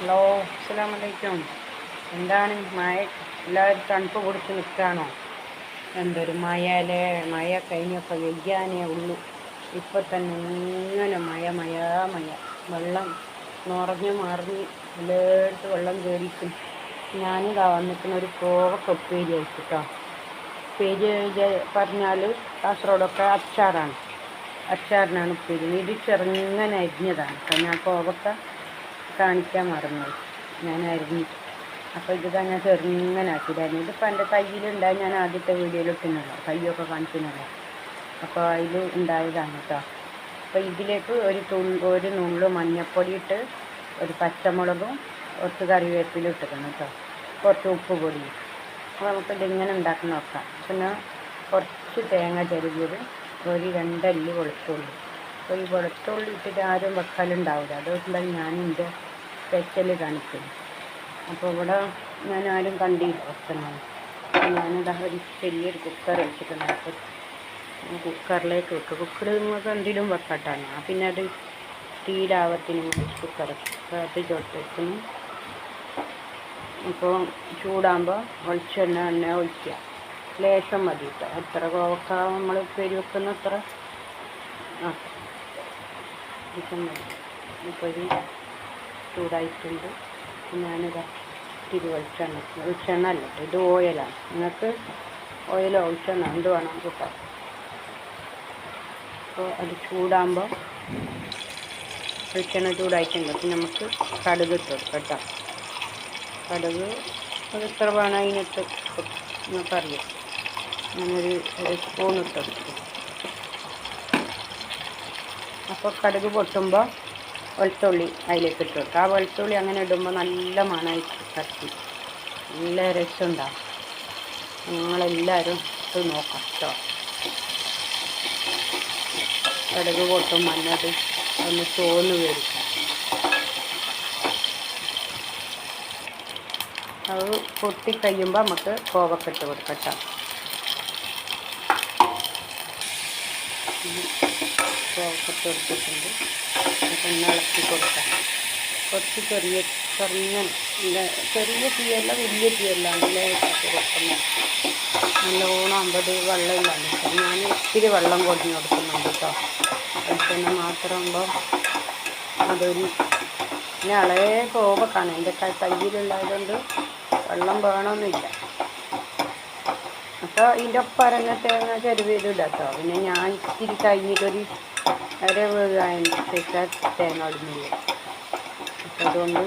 Hello അസ്സാം വലൈക്കും എന്താണ് മഴ? എല്ലാവരും തണുപ്പ് കൊടുത്ത് നിൽക്കുകയാണോ? എന്തൊരു മഴയല്ലേ? മഴ കഴിഞ്ഞപ്പോൾ വെയ്യാനേ ഉള്ളൂ. ഇപ്പം തന്നെ ഇങ്ങനെ മഴ മഴ മഴ. വെള്ളം നിറഞ്ഞ് മറിഞ്ഞ് എല്ലായിടത്ത് വെള്ളം കയറിയിട്ടും ഞാനിതാ വന്നിരിക്കുന്ന ഒരു കോവക്ക ഉപ്പേരി അയച്ചിട്ടോ ഉപ്പേരി പറഞ്ഞാൽ കാസർഗോഡൊക്കെ അച്ചാറാണ്. അച്ചാറിനാണ് ഉപ്പേരി. ഇത് അരിഞ്ഞതാണ്. കാരണം ആ കോവക്ക കാണിക്കാൻ മറന്നു. ഞാൻ അരിഞ്ഞു അപ്പോൾ ഇത് തന്നെ ചെറുങ്ങനെ ആക്കിയതായിരുന്നു ഇതിപ്പോൾ എന്റെ കയ്യിലുണ്ടായി. ഞാൻ ആദ്യത്തെ വീഡിയോയിൽ ഇട്ടുന്നല്ലോ കയ്യൊക്കെ കാണിക്കുന്നല്ലോ അപ്പോൾ അതിൽ ഉണ്ടായതാണ് കേട്ടോ. അപ്പോൾ ഇതിലേക്ക് ഒരു തുള്ളി ഒരു നുള്ളു മഞ്ഞൾപ്പൊടി ഇട്ട് ഒരു പച്ചമുളകും കുറച്ച് കറിവേപ്പിലും ഇട്ടിക്കണം കേട്ടോ. കുറച്ച് ഉപ്പ് പൊടി. അപ്പോൾ നമുക്കിത് ഇങ്ങനെ ഉണ്ടാക്കി നോക്കാം. പിന്നെ കുറച്ച് തേങ്ങ ചെരുകിയത് ഒരു രണ്ടല്ലി വെളുത്തുള്ളി. അപ്പോൾ ഈ വെളുത്തുള്ളി ഇട്ടിട്ട് ആരും വെക്കാലുണ്ടാവില്ല അതുകൊണ്ടാണ് ഞാൻ സ്പെഷ്യൽ കാണിക്കുന്നത് അപ്പോൾ ഇവിടെ ഞാൻ ആരും കണ്ടില്ല വെക്കുന്നത് ഞാനിതാ ഒരു ചെറിയൊരു കുക്കർ വെച്ചിട്ടുണ്ട്. അപ്പോൾ കുക്കറിലേക്ക് വെക്കുക കുക്കർ നിങ്ങൾക്ക് എന്തെങ്കിലും വെക്കട്ടാണ്. പിന്നെ അത് വേണ്ടി കുക്കർ അത് വെക്കുന്നു. അപ്പോൾ ചൂടാകുമ്പോൾ ഒളിച്ചെണ്ണ എണ്ണ ഒഴിക്കുക. ലേശം മതി കേട്ടോ എത്ര കോവക്ക നമ്മൾ പേര് വെക്കുന്ന അത്ര ആ. ലേശം മതി. ഇപ്പോൾ ചൂടായിട്ടുണ്ട്. ഞാനിതാ തിരി വെളിച്ചെണ്ണ വെളിച്ചെണ്ണ അല്ല? ഇത് ഓയിലാണ്. നിങ്ങൾക്ക് ഓയിലോ വെളിച്ചെണ്ണ എന്ത് വേണം കൂട്ടാം അപ്പോൾ അത് ചൂടാകുമ്പോൾ വെളിച്ചെണ്ണ ചൂടായിട്ടുണ്ട്. അപ്പം നമുക്ക് കടുക് ഇട്ട് കേട്ടോ. കടുക് അത് എത്ര വേണം അതിനിട്ട് നിങ്ങൾക്കറിയാം ഞാനൊരു ഒരു സ്പൂൺ ഇട്ടെടുത്തു അപ്പോൾ കടുക് പൊട്ടുമ്പോൾ വെളുത്തുള്ളി അതിലേക്ക് ഇട്ട് കൊടുക്കുക. ആ വെളുത്തുള്ളി അങ്ങനെ ഇടുമ്പോൾ നല്ല മണമായി കത്തി നല്ല രസമുണ്ടാവും നിങ്ങളെല്ലാവരും ഇട്ട് നോക്കാം കേട്ടോ കടുക് പൊട്ടും മഞ്ഞത് ഒന്ന് ചോന്ന് വേടിക്കാം അത് പൊട്ടി കഴിയുമ്പോൾ നമുക്ക് കോവക്കെട്ട് കൊടുക്കാം കേട്ടോ കോവക്കിട്ട് കൊടുത്തിട്ടുണ്ട് അപ്പം ഇളക്കി കൊടുക്കാം. കുറച്ച് ചെറിയ ചെറിയ ചെറിയ തീയല്ല വലിയ തീയല്ല. അങ്ങനെ കൊടുക്കുന്നത് നല്ലോണം അമ്പത് വെള്ളം ഇല്ലാണ്ട് ഞാൻ ഒത്തിരി വെള്ളം കൊടുഞ്ഞ് കൊടുക്കുന്നുണ്ട് കേട്ടോ. വെളിച്ചെണ്ണ മാത്രമാകുമ്പോൾ അതൊരു പിന്നെ ഇളയ കോപക്കാണ് എന്റെ കയ്യിലുള്ളതുകൊണ്ട് വെള്ളം വേണമെന്നില്ല അപ്പോൾ ഇതിന്റെ ഒപ്പം തേങ്ങ ചെരുവിതില്ല കേട്ടോ പിന്നെ ഞാൻ ഇത്തിരി കഴിഞ്ഞിട്ടൊരു അര വേകാൻ തേങ്ങ ഇടുന്നില്ല അതുകൊണ്ട്